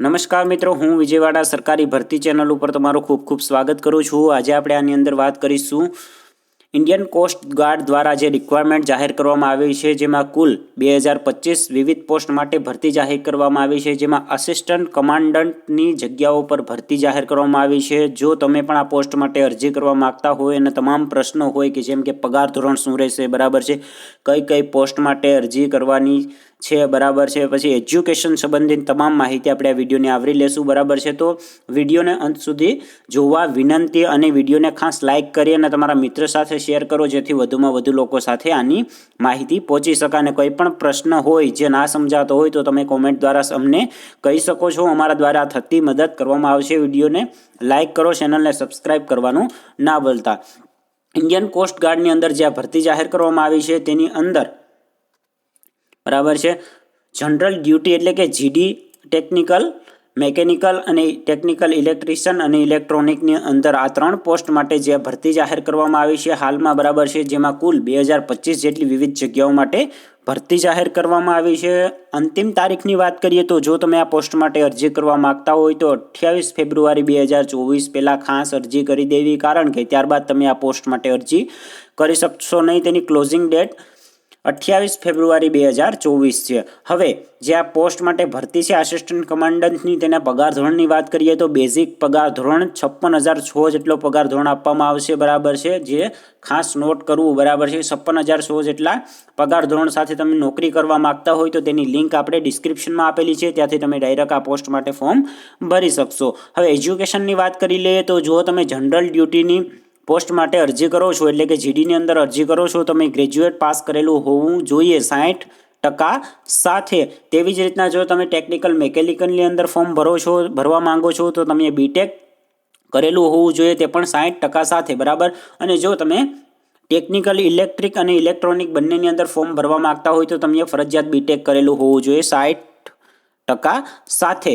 નમસ્કાર મિત્રો, હું વિજયવાડા સરકારી ભરતી ચેનલ ઉપર તમારું ખૂબ ખૂબ સ્વાગત કરું છું. આજે આપણે આની અંદર વાત કરીશું ઇન્ડિયન કોસ્ટ ગાર્ડ દ્વારા જે રિક્વાયરમેન્ટ જાહેર કરવામાં આવી છે, જેમાં કુલ બે હજાર પચીસ વિવિધ પોસ્ટ માટે ભરતી જાહેર કરવામાં આવી છે, જેમાં આસિસ્ટન્ટ કમાન્ડન્ટની જગ્યાઓ પર ભરતી જાહેર કરવામાં આવી છે. જો તમે પણ આ પોસ્ટ માટે અરજી કરવા માગતા હોય અને તમામ પ્રશ્નો હોય કે જેમ કે પગાર ધોરણ શું રહેશે, બરાબર છે, કઈ કઈ પોસ્ટ માટે અરજી કરવાની છે, બરાબર છે. પછી એજ્યુકેશન સંબંધિત તમામ માહિતી આપણે આ વિડીયોને આવરી લેશું, બરાબર છે. તો વિડીયોને અંત સુધી જોવા વિનંતી અને વિડીયોને ખાસ લાઇક કરી અને તમારા મિત્ર સાથે શેર કરો, જેથી વધુમાં વધુ લોકો સાથે આની માહિતી પહોંચી શકે. અને કોઈ પણ પ્રશ્ન હોય જે ના સમજાતો હોય તો તમે કોમેન્ટ દ્વારા અમને કહી શકો છો. અમારા દ્વારા થતી મદદ કરવામાં આવશે. વિડીયોને લાઇક કરો, ચેનલને સબસ્ક્રાઇબ કરવાનું ના ભૂલતા. ઇન્ડિયન કોસ્ટ ગાર્ડની અંદર જ્યાં ભરતી જાહેર કરવામાં આવી છે, તેની અંદર બરાબર છે? જનરલ ડ્યુટી એટલે કે જીડી ટેકનિકલ મેકેનિકલ અને ટેકનિકલ ઇલેક્ટ્રિશિયન અને ઇલેક્ટ્રોનિકની અંદર આ ત્રણ પોસ્ટ માટે જે ભરતી જાહેર કરવામાં આવી છે હાલમાં બરાબર છે, જેમાં કુલ બે હજાર પચીસ જેટલી વિવિધ જગ્યાઓ માટે ભરતી જાહેર કરવામાં આવી છે. અંતિમ તારીખની વાત કરીએ તો જો તમે આ પોસ્ટ માટે અરજી કરવા માગતા હોય તો અઠ્યાવીસ ફેબ્રુઆરી બે હજાર ચોવીસ પહેલાં ખાસ અરજી કરી દેવી, કારણ કે ત્યારબાદ તમે આ પોસ્ટ માટે અરજી કરી શકશો નહીં. તેની ક્લોઝિંગ ડેટ અઠ્યાવીસ ફેબ્રુઆરી બે હજાર ચોવીસ છે. હવે, જે આ પોસ્ટ માટે ભરતી છે આસિસ્ટન્ટ કમાન્ડન્ટની તેના પગાર ધોરણની વાત કરીએ તો બેઝિક પગાર ધોરણ છપ્પન હજાર છ જેટલો પગાર ધોરણ આપવામાં આવશે, બરાબર છે? જે ખાસ નોટ કરવું, બરાબર છે? છપ્પન હજાર સો જેટલા પગાર ધોરણ સાથે તમે નોકરી કરવા માગતા હોય તો તેની લિંક આપણે ડિસ્ક્રિપ્શનમાં આપેલી છે. ત્યાંથી તમે ડાયરેક્ટ આ પોસ્ટ માટે ફોર્મ ભરી શકશો. હવે એજ્યુકેશનની વાત કરી લઈએ તો જો તમે જનરલ ડ્યુટીની પોસ્ટ માટે અરજી કરો છો, એટલે કે જીડીની અંદર અરજી કરો છો તમે ગ્રેજ્યુએટ પાસ કરેલું હોવું જોઈએ સાઠ ટકા સાથે. તેવી જ રીતના જો તમે ટેકનિકલ મેકેનિકલની અંદર ફોર્મ ભરો છો, ભરવા માંગો છો, તો તમે બીટેક કરેલું હોવું જોઈએ, તે પણ સાઠ ટકા સાથે, બરાબર? અને જો તમે ટેકનિકલ, ઇલેક્ટ્રિક અને ઇલેક્ટ્રોનિક બંનેની અંદર ફોર્મ ભરવા માંગતા હોય, તો તમે ફરજિયાત બીટેક કરેલું હોવું જોઈએ સાઠ ટકા સાથે.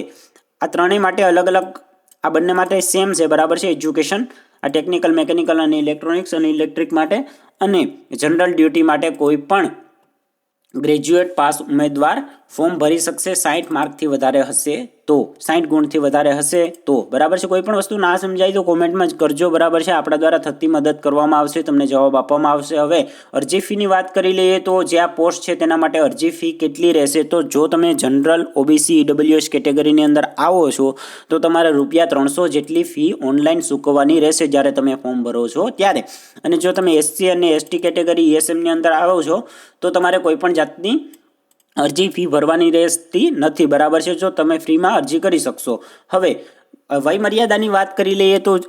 આ ત્રણેય માટે અલગ અલગ આ બંને માટે સેમ છે, બરાબર છે? એજ્યુકેશન આ ટેકનિકલ મેકેનિકલ અને ઇલેક્ટ્રોનિક્સ અને ઇલેક્ટ્રિક માટે અને જનરલ ડ્યુટી માટે કોઈ પણ ગ્રેજ્યુએટ પાસ ઉમેદવાર ફોર્મ ભરી શકશે સાઠ માર્કથી વધારે હશે તો સાઠ ગુણથી વધારે હશે તો, બરાબર છે? કોઈ પણ વસ્તુ ના સમજાય તો કોમેન્ટમાં જ કરજો, બરાબર છે? આપણા દ્વારા થતી મદદ કરવામાં આવશે, તમને જવાબ આપવામાં આવશે. હવે, અરજી ફીની વાત કરી લઈએ તો, જે આ પોસ્ટ છે તેના માટે અરજી ફી કેટલી રહેશે? તો, જો તમે જનરલ, ઓબીસી ઈડબ્લ્યુએસ કેટેગરીની અંદર આવો છો, તો તમારે રૂપિયા ત્રણસો જેટલી ફી ઓનલાઈન ચૂકવવાની રહેશે જ્યારે તમે ફોર્મ ભરો છો ત્યારે. અને જો તમે એસસી અને એસટી કેટેગરી ઈએસએમની અંદર આવો છો, તો તમારે કોઈ પણ જાતની અરજી ફી ભરવાની રહેતી નથી. બરાબર છે? જો તમે ફ્રીમાં અરજી કરી શકશો. હવે વયમર્યાદાની વાત કરી લઈએ તો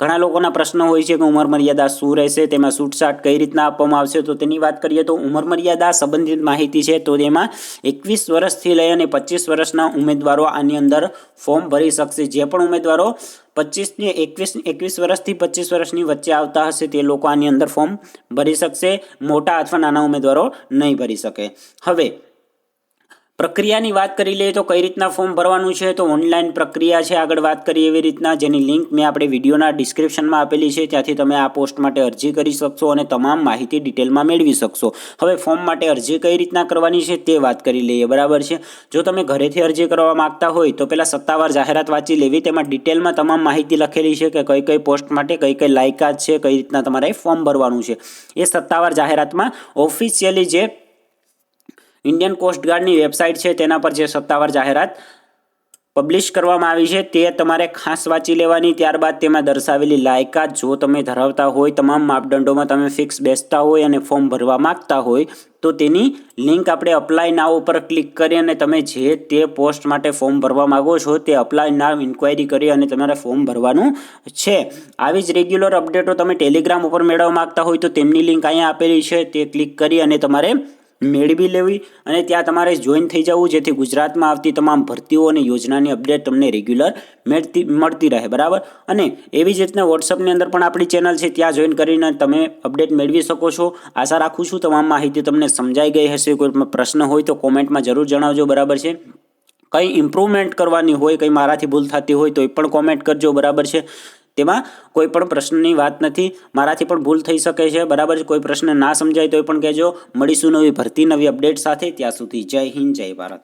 ઘણા લોકોના પ્રશ્નો હોય છે કે ઉંમર મર્યાદા શું રહેશે, તેમાં છૂટછાટ કઈ રીતના આપવામાં આવશે? તો તેની વાત કરીએ તો ઉંમર મર્યાદા સંબંધિત માહિતી છે. તો તેમાં એકવીસ વર્ષથી લઈ અને પચીસ વર્ષના ઉમેદવારો આની અંદર ફોર્મ ભરી શકશે. જે પણ ઉમેદવારો પચીસની એકવીસ એકવીસ વર્ષથી પચીસ વર્ષની વચ્ચે આવતા હશે, તે લોકો આની અંદર ફોર્મ ભરી શકશે. મોટા અથવા નાના ઉમેદવારો નહીં ભરી શકે. હવે પ્રક્રિયાની વાત કરી લઈએ તો કઈ રીતના ફોર્મ ભરવાનું છે, તો ઓનલાઈન પ્રક્રિયા છે, આગળ વાત કરીએ એવી રીતના, જેની લિંક મેં આપણે વિડીયોના ડિસ્ક્રિપ્શનમાં આપેલી છે, ત્યાંથી તમે આ પોસ્ટ માટે અરજી કરી શકશો અને તમામ માહિતી ડિટેલમાં મેળવી શકશો. હવે ફોર્મ માટે અરજી કઈ રીતના કરવાની છે, તે વાત કરી લઈએ, બરાબર છે? જો તમે ઘરેથી અરજી કરવા માગતા હોય, તો પહેલાં સત્તાવાર જાહેરાત વાંચી લેવી, તેમાં ડિટેલમાં તમામ માહિતી લખેલી છે કે કઈ કઈ પોસ્ટ માટે કઈ કઈ લાયકાત છે, કઈ રીતના તમારે ફોર્મ ભરવાનું છે. એ સત્તાવાર જાહેરાતમાં ઓફિશિયલી જે ઇન્ડિયન કોસ્ટગાર્ડની વેબસાઇટ છે, તેના પર જે સત્તાવાર જાહેરાત પબ્લિશ કરવામાં આવી છે, તે તમારે ખાસ વાંચી લેવાની. ત્યારબાદ તેમાં દર્શાવેલી લાયકાત જો તમે ધરાવતા હોય, તમામ માપદંડોમાં તમે ફિક્સ બેસતા હોય અને ફોર્મ ભરવા માગતા હોય, તો તેની લિંક આપણે અપ્લાય નાવ ઉપર ક્લિક કરી અને તમે જે તે પોસ્ટ માટે ફોર્મ ભરવા માગો છો, તે અપ્લાય નાવ ઇન્ક્વાયરી કરી અને તમારે ફોર્મ ભરવાનું છે. આવી જ રેગ્યુલર અપડેટો તમે ટેલિગ્રામ ઉપર મેળવવા માગતા હોય, તો તેમની લિંક અહીંયા આપેલી છે, તે ક્લિક કરી અને તમારે મેળવી લેવી અને ત્યાં તમારે જોઈન થઈ જવું, જેથી ગુજરાતમાં આવતી તમામ ભરતીઓ અને યોજનાની અપડેટ તમને રેગ્યુલર મળતી મળતી રહે, બરાબર? અને એવી જ રીતના વોટ્સઅપની અંદર પણ આપણી ચેનલ છે, ત્યાં જોઈન કરીને તમે અપડેટ મેળવી શકો છો. આશા રાખું છું તમામ માહિતી તમને સમજાઈ ગઈ હશે. કોઈ પ્રશ્ન હોય તો કોમેન્ટમાં જરૂર જણાવજો, બરાબર છે? કંઈ ઇમ્પ્રુવમેન્ટ કરવાની હોય, કંઈ મારાથી ભૂલ થતી હોય તો એ પણ કોમેન્ટ કરજો, બરાબર છે? તેમાં કોઈ પણ પ્રશ્નની વાત નથી. મારાથી પણ ભૂલ થઈ શકે છે. બરાબર કોઈ પ્રશ્ન ના સમજાય તો પણ કહેજો. મળીશું નવી ભરતી, નવી અપડેટ સાથે. ત્યાં સુધી જય હિન્દ, જય ભારત.